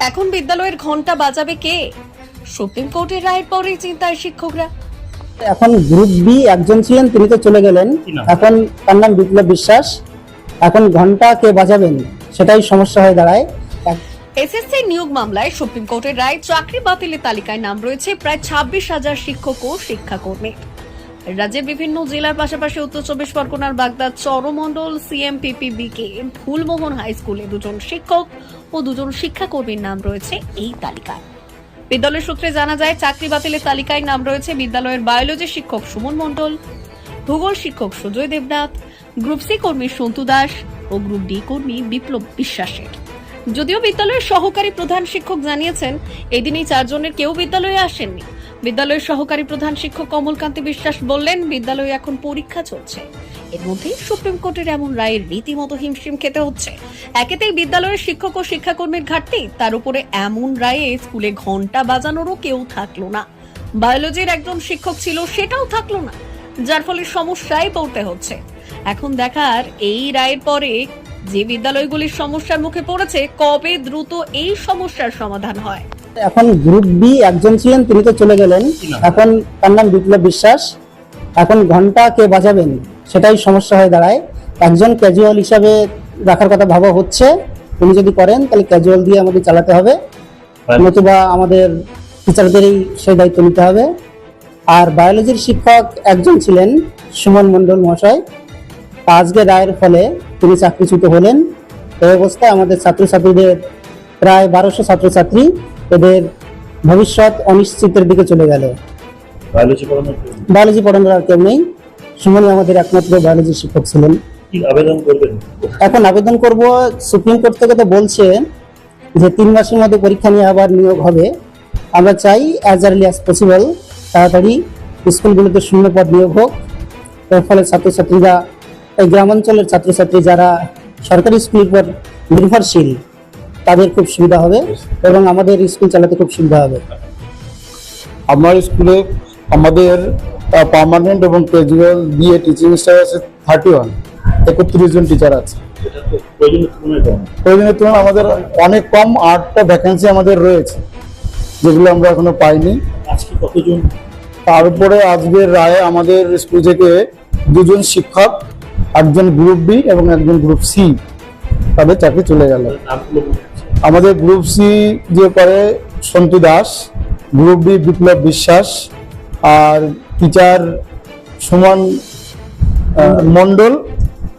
এখন বিদ্যালয়ের ঘণ্টা বাজাবে কে? সুপ্রিম কোর্টের রায়ের পরে চিন্তায় শিক্ষকরা। এখন গ্রুপ বি একজন ছিলেন তিনি তো চলে গেলেন। এখন তার নাম বিপ্লব বিশ্বাস। এখন ঘণ্টা কে বাজাবেন সেটাই সমস্যা হয়ে দাঁড়ায়। এসএসসি নিয়োগ মামলায় সুপ্রিম কোর্টের রায় চাকরি বাতিলের তালিকায় নাম রয়েছে প্রায় ছাব্বিশ হাজার শিক্ষক ও শিক্ষাকর্মী। রাজ্যের বিভিন্ন জেলার পাশাপাশি উত্তর চব্বিশ পরগনার বাগদাদ চরমণ্ডল, সিএমপিপিবিকে ফুলমোহন হাই স্কুলে দুজন শিক্ষক ও দুজন শিক্ষাকর্মীর নাম রয়েছে এই তালিকায়। বিদ্যালয় সূত্রে জানা যায়, চাকরি বাতিলের তালিকায় নাম রয়েছে বিদ্যালয়ের বায়োলজি শিক্ষক সুমন মণ্ডল, ভূগোল শিক্ষক সুজয় দেবনাথ, গ্রুপ সি কর্মী সন্তু দাস ও গ্রুপ ডি কর্মী বিপ্লব বিশ্বাসের যদিও বিদ্যালয়ের সহকারী প্রধান শিক্ষক জানিয়েছেন এদিন এই চারজনের কেউ বিদ্যালয়ে আসেননি। বিদ্যালয়ের সহকারী প্রধান শিক্ষক কমলকান্তি বিশ্বাস বললেন, বিদ্যালয়ে এখন পরীক্ষা চলছে। এর মধ্যেই সুপ্রিম কোর্টের এমন রায়ের রীতিমতো হিমশিম খেতে হচ্ছে। একেতেই বিদ্যালয়ের শিক্ষক ও শিক্ষাকর্মীর ঘাটতি, তার উপরে এমন রায়ে স্কুলে ঘণ্টা বাজানোরও কেউ থাকল না। বায়োলজির একজন শিক্ষক ছিল, সেটাও থাকল না, যার ফলে সমস্যায় পড়তে হচ্ছে। এখন দেখার এই রায়ের পরে যে বিদ্যালয়গুলির সমস্যার মুখে পড়েছে, কবে দ্রুত এই সমস্যার সমাধান হয়? এখন গ্রুপ বি একজন ছিলেন তিনি তো চলে গেলেন। এখন তার নাম বিপ্লব বিশ্বাস। এখন ঘণ্টা কে বাজাবেন সেটাই সমস্যা হয়ে দাঁড়ায়। একজন ক্যাজুয়াল হিসাবে রাখার কথা ভাবা হচ্ছে। উনি যদি করেন তাহলে ক্যাজুয়াল দিয়ে আমাদের চালাতে হবে। নতুবা আমাদের টিচারদেরই সেই দায়িত্ব নিতে হবে। আর বায়োলজির শিক্ষক একজন ছিলেন সুমন মণ্ডল মহাশয়। আজকে রায়ের ফলে তিনি চাকরিচ্যুত হলেন। এই অবস্থায় আমাদের ছাত্রছাত্রীদের প্রায় বারোশো ছাত্রছাত্রী এদের ভবিষ্যৎ অনিশ্চিতের দিকে চলে গেল। বায়োলজি পড়ানোর আর কেউ নেই। সুমনি আমাদের একমাত্র বায়োলজি শিক্ষক ছিলেন। আবেদন করবেন? এখন আবেদন করব সুপ্রিম কোর্ট থেকে তো বলছে যে তিন মাসের মধ্যে পরীক্ষা নিয়ে আবার নিয়োগ হবে। আমরা চাই অ্যাজ আর্লি অ্যাজ পসিবল তাড়াতাড়ি স্কুলগুলোতে শূন্য পদ নিয়োগ হোক। এর ফলে ছাত্রছাত্রীরা এই গ্রামাঞ্চলের ছাত্রছাত্রী যারা সরকারি স্কুলের উপর নির্ভরশীল তাদের খুব সুবিধা হবে এবং আমাদের স্কুল চালাতে খুব সুবিধা হবে। আমার স্কুলে আমাদের পার্মানেন্ট এবং ক্যাজুয়াল দিয়ে টিচিং স্টাফ আছে থার্টি ওয়ান একত্রিশ জন টিচার আছে। প্রয়োজনের তুলনায় আমাদের অনেক কম আটটা ভ্যাকেন্সি আমাদের রয়েছে যেগুলো আমরা এখনও পাইনি। আজকে কতজন? তারপরে আজকের রায়ে আমাদের স্কুল থেকে দুজন শিক্ষক একজন গ্রুপ বি এবং একজন গ্রুপ সি তাদের চাকরি চলে গেল? আমাদের গ্রুপ সি যে করে সন্তু দাস গ্রুপ বি বিপ্লব বিশ্বাস, আর টিচার সুমন মণ্ডল,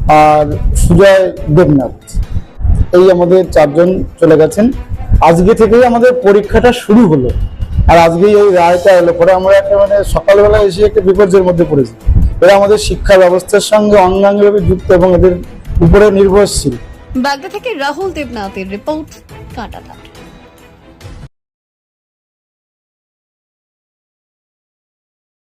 আর সুজয় দেবনাথ। এই আমাদের চারজন চলে গেছেন। আজকে থেকেই আমাদের পরীক্ষাটা শুরু হলো। আর আজকেই এই রায়টা এলো। পরে আমরা একটা মানে সকালবেলা এসে একটা বিপর্যয়ের মধ্যে পড়েছি। এরা আমাদের শিক্ষা ব্যবস্থার সঙ্গে অঙ্গাঙ্গিভাবে যুক্ত এবং এদের উপরে নির্ভরশীল। বাগদা থেকে রাহুল দেবনাথের রিপোর্ট কাঁটাতার।